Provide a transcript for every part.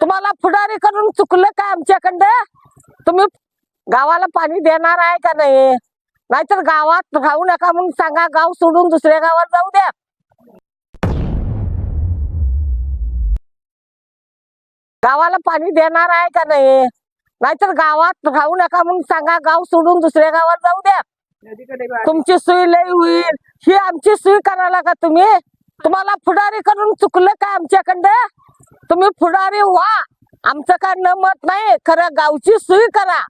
तुम्हाला फुडारी करून चुकलं का आमच्याकडं? तुम्ही गावाला पाणी देणार आहे का नाही? नाहीतर गावात राहू नका म्हणून सांगा गाव सोडून दुसऱ्या गावात जाऊ द्या. गावाला पाणी देणार आहे का नाही? नाहीतर गावात राहू नका म्हणून सांगा गाव सोडून दुसऱ्या गावात जाऊ द्या. तुमची सोय लई होईल. ही आमची सोय करायला का तुम्ही? तुम्हाला फुडारी करून चुकलं का आमच्याकडं? तुम्ही पुढारी व्हा. आमचं काय न मत नाही. खरं गावची सोय करा.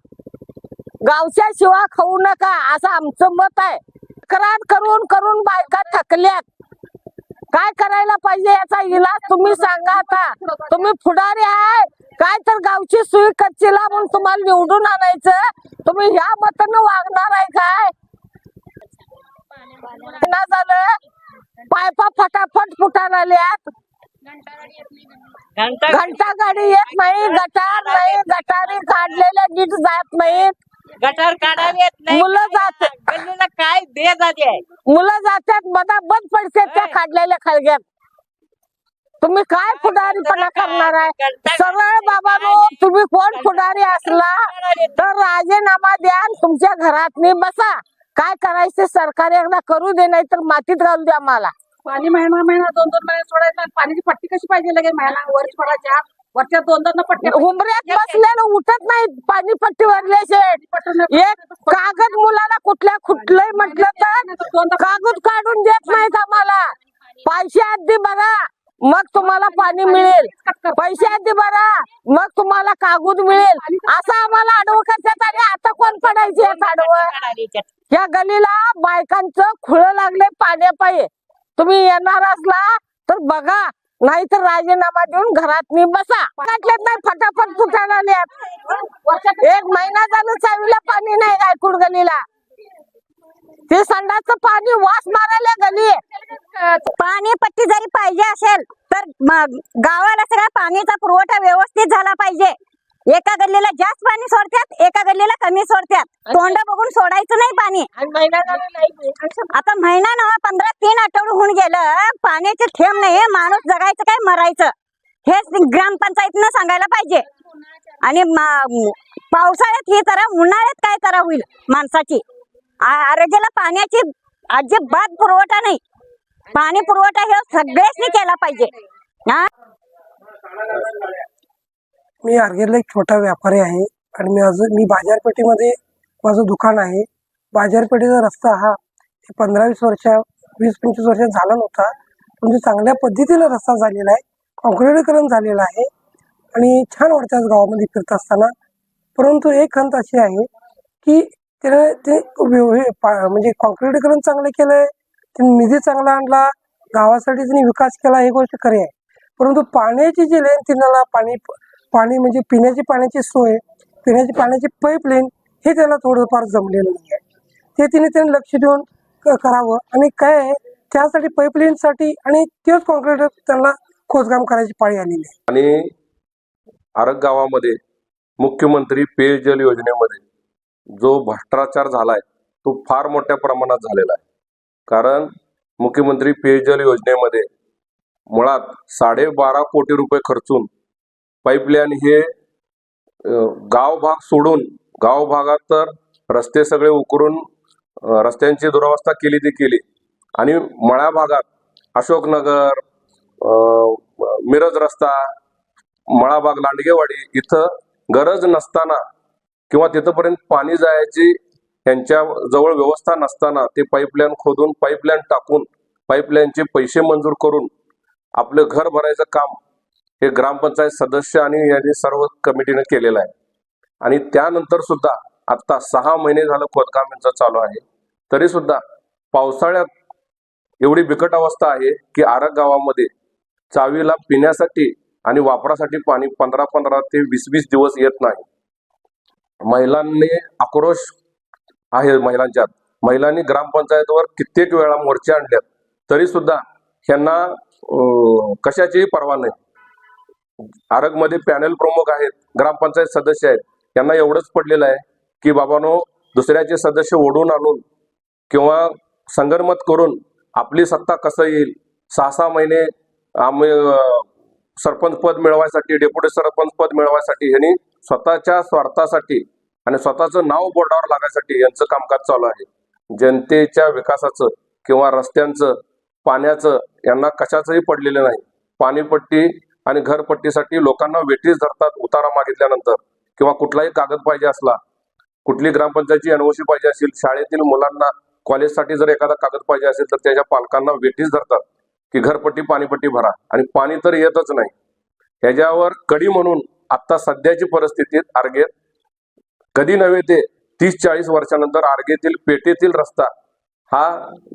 गावच्या शिवा खाऊ नका. असं आमचं मत आहे. तक्रार करून करून बायका थकल्यात. काय करायला पाहिजे याचा इलाज तुम्ही सांगा आता. तुम्ही पुढारी आहे. काय तर गावची सोय कच्चीला म्हणून तुम्हाला निवडून आणायचं. तुम्ही ह्या मतानं वागणार आहे काय? ना झालं. पायपा फटाफट फुटायला आल्यात घंटा गाडी येत नाही गटार नाही गटारी काढलेल्या नीट जात नाहीत. गटार काढायला येत नाही. मुलं जात गल्लीला काय दे जाते मुलं जातात मधा बंद पडते त्या काढलेल्या खळग्यात तुम्ही काय पुढारीपणा करणार आहे? सरळ बाबानो तुम्ही कोण पुढारी असला तर राजीनामा द्या तुमच्या घरात बसा. काय करायचं सरकार एकदा करू दे नाही तर मातीत घालू द्या मला. पाणी महिना महिना दोन दोन महिने सोडायचं. पाण्याची पट्टी कशी पाहिजे लगेच महिना वरच पडायच्या वरच्या दोन दोन पट्ट्या उमऱ्यात बसलेलं उठत नाही. पाणी पट्टी भरले एक कागद मुलाला कुठल्या कुठलंही म्हटलं तर कागद काढून देत नाहीत आम्हाला. पैसे आधी भरा. मग तुम्हाला पाणी मिळेल. पैसे आधी भरा. मग तुम्हाला कागद मिळेल. असं आम्हाला आडवं करतात. आणि आता कोण पडायचे आडवं या गलीला बायकांचं खुळ लागले पाण्यापायी. तुम्ही येणार असला तर बघा नाहीतर राजीनामा देऊन घरात मी बसा. काटलेत नाही फटाफट फुटायला आल्यात. एक महिना झालं चावीला पाणी नाही गायकुड गलीला. ते संडाचं पाणी वास मारायला गली. पाणी पट्टी जरी पाहिजे असेल तर गावाला सगळ्या पाणीचा पुरवठा व्यवस्थित झाला पाहिजे. एका गल्लीला जास्त पाणी सोडतात एका गल्लीला कमी सोडतात. तोंड बघून सोडायचं नाही पाणी. आता महिना नवा पंधरा तीन आठवडे होऊन गेलं पाण्याचे थेंब नाही माणूस जगायचं काय मरायचं. हेच ग्रामपंचायतीनं सांगायला पाहिजे. आणि पावसाळ्यात ही जरा उन्हाळ्यात काय करा होईल माणसाची. आरोग्याला पाण्याची अजिबात पुरवठा नाही. पाणी पुरवठा हे सगळ्यांनी केला पाहिजे. हा? मी आर्गेला एक छोटा व्यापारी आहे आणि मी अजून मी बाजारपेठेमध्ये माझं दुकान आहे. बाजारपेठेचा रस्ता हा पंधरा वीस वर्ष वीस पंचवीस वर्ष झाला नव्हता. म्हणजे चांगल्या पद्धतीला रस्ता झालेला आहे. कॉन्क्रिटीकरण झालेलं आहे. आणि छान वाटतं आज गावामध्ये फिरत असताना. परंतु एक खंत अशी आहे की त्याने ते पा- म्हणजे कॉन्क्रिटीकरण चांगलं केलंय. त्याने निधी चांगला आणला. गावासाठी त्यांनी विकास केला ही गोष्ट खरी आहे. परंतु पाण्याची जी लेन तिनाला पाणी पाणी म्हणजे पिण्याची पाण्याची सोय पिण्याची पाण्याची पाईपलाईन हे त्याला थोडंफार जमलेलं नाही आहे ते तिने त्याने लक्ष देऊन करावं. आणि काय आहे त्यासाठी पाईपलाईनसाठी आणि तेच कॉन्क्रीट त्यांना खोदकाम करायची पाळी आलेली आहे. आणि आरग गावामध्ये मुख्यमंत्री पेयजल योजनेमध्ये जो भ्रष्टाचार झालाय तो फार मोठ्या प्रमाणात झालेला आहे. कारण मुख्यमंत्री पेयजल योजनेमध्ये मुळात साडेबारा कोटी रुपये खर्चून पाईपलाईन हे गाव भाग सोडून गाव भागात तर रस्ते सगळे उकरून रस्त्यांची दुरावस्था केली ती केली. आणि मळ्या भागात अशोकनगर मिरज रस्ता मळाबाग लांडगेवाडी इथं गरज नसताना किंवा तिथंपर्यंत पाणी जायची त्यांच्या जवळ व्यवस्था नसताना ते पाईपलाईन खोदून पाईपलाईन टाकून पाईपलाईनचे पैसे मंजूर करून आपलं घर भरायचं काम हे ग्रामपंचायत सदस्य आणि यांनी सर्व कमिटीनं केलेलं आहे. आणि त्यानंतर सुद्धा आता सहा महिने झालं खोदकाम यांचं चालू आहे. तरी सुद्धा पावसाळ्यात एवढी बिकट अवस्था आहे की आरग गावामध्ये चावीला पिण्यासाठी आणि वापरासाठी पाणी पंधरा पंधरा ते वीस वीस दिवस येत नाही. महिलांनी आक्रोश आहे महिलांच्यात. महिलांनी ग्रामपंचायतवर कित्येक वेळा मोर्चे आणल्यात. तरी सुद्धा ह्यांना कशाचीही परवा नाही. आरगमध्ये पॅनल प्रमुख आहेत ग्रामपंचायत सदस्य आहेत. यांना एवढंच पडलेलं आहे की बाबानो दुसऱ्याचे सदस्य ओढून आणून किंवा संगनमत करून आपली सत्ता कसं येईल? सहा सहा महिने आम्ही सरपंच पद मिळवायसाठी डेप्युटी सरपंच पद मिळवायसाठी यांनी स्वतःच्या स्वार्थासाठी आणि स्वतःचं नाव बोर्डावर लागायसाठी यांचं कामकाज चालू आहे. जनतेच्या विकासाचं किंवा रस्त्यांचं पाण्याचं यांना कशाचंही पडलेलं नाही. पाणीपट्टी आणि घरपट्टीसाठी लोकांना वेठीस धरतात उतारा मागितल्यानंतर. किंवा कुठलाही कागद पाहिजे असला कुठली ग्रामपंचायतची एनओसी पाहिजे असेल शाळेतील मुलांना कॉलेजसाठी जर एखादा कागद पाहिजे असेल तर त्याच्या पालकांना वेठीस धरतात. की घरपट्टी पाणीपट्टी भरा. आणि पाणी तर येतच नाही. ह्याच्यावर कडी म्हणून आता सध्याची परिस्थितीत आर्गेत कधी नव्हे ते तीस चाळीस वर्षानंतर आर्गेतील पेटेतील रस्ता हा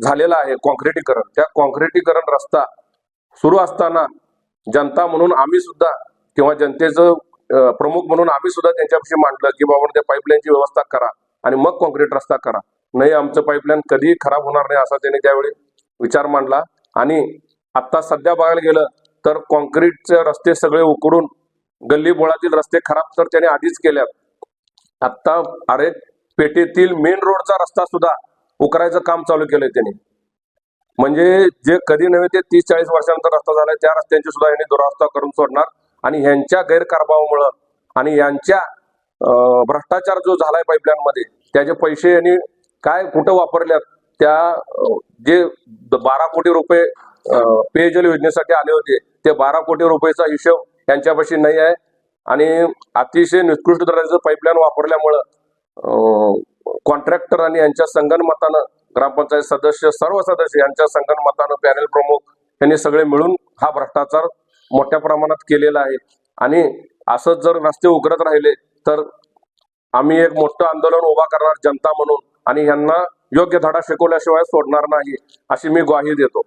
झालेला आहे कॉन्क्रिटीकरण. त्या कॉन्क्रिटीकरण रस्ता सुरू असताना जनता म्हणून आम्ही सुद्धा किंवा जनतेचं प्रमुख म्हणून आम्ही सुद्धा त्यांच्यापाशी मांडलं की बाबा त्या पाईपलाईनची व्यवस्था करा आणि मग कॉन्क्रीट रस्ता करा. नाही आमचं पाईपलाईन कधीही खराब होणार नाही असा त्यांनी त्यावेळी विचार मांडला. आणि आता सध्या बघायला गेलं तर कॉन्क्रीटचे रस्ते सगळे उकडून गल्ली बोळातील रस्ते खराब तर त्याने आधीच केल्यात. आता अरे पेटेतील मेन रोडचा रस्ता सुद्धा उकरायचं काम चालू केलंय त्यांनी. म्हणजे जे कधी नव्हे ते तीस चाळीस वर्षानंतर रस्ता झालाय त्या रस्त्यांची सुद्धा यांनी दुरावस्था करून सोडणार. आणि ह्यांच्या गैरकारभावामुळं आणि यांच्या भ्रष्टाचार जो झालाय पाईपलाईन मध्ये त्याचे पैसे यांनी काय कुठं वापरल्यात त्या जे बारा कोटी रुपये पेयजल योजनेसाठी आले होते ते बारा कोटी रुपयेचा हिशोब त्यांच्यापाशी नाही आहे. आणि अतिशय निकृष्ट दर्जाचं पाईपलाईन वापरल्यामुळं कॉन्ट्रॅक्टर आणि यांच्या संगणमतानं ग्रामपंचायत सदस्य सर्व सदस्य यांच्या संगणमतानं पॅनेल प्रमुख यांनी सगळे मिळून हा भ्रष्टाचार मोठ्या प्रमाणात केलेला आहे. आणि असंच जर रस्ते उघडत राहिले तर आम्ही एक मोठं आंदोलन उभा करणार जनता म्हणून आणि यांना योग्य धडा शिकवल्याशिवाय सोडणार नाही अशी मी ग्वाही देतो.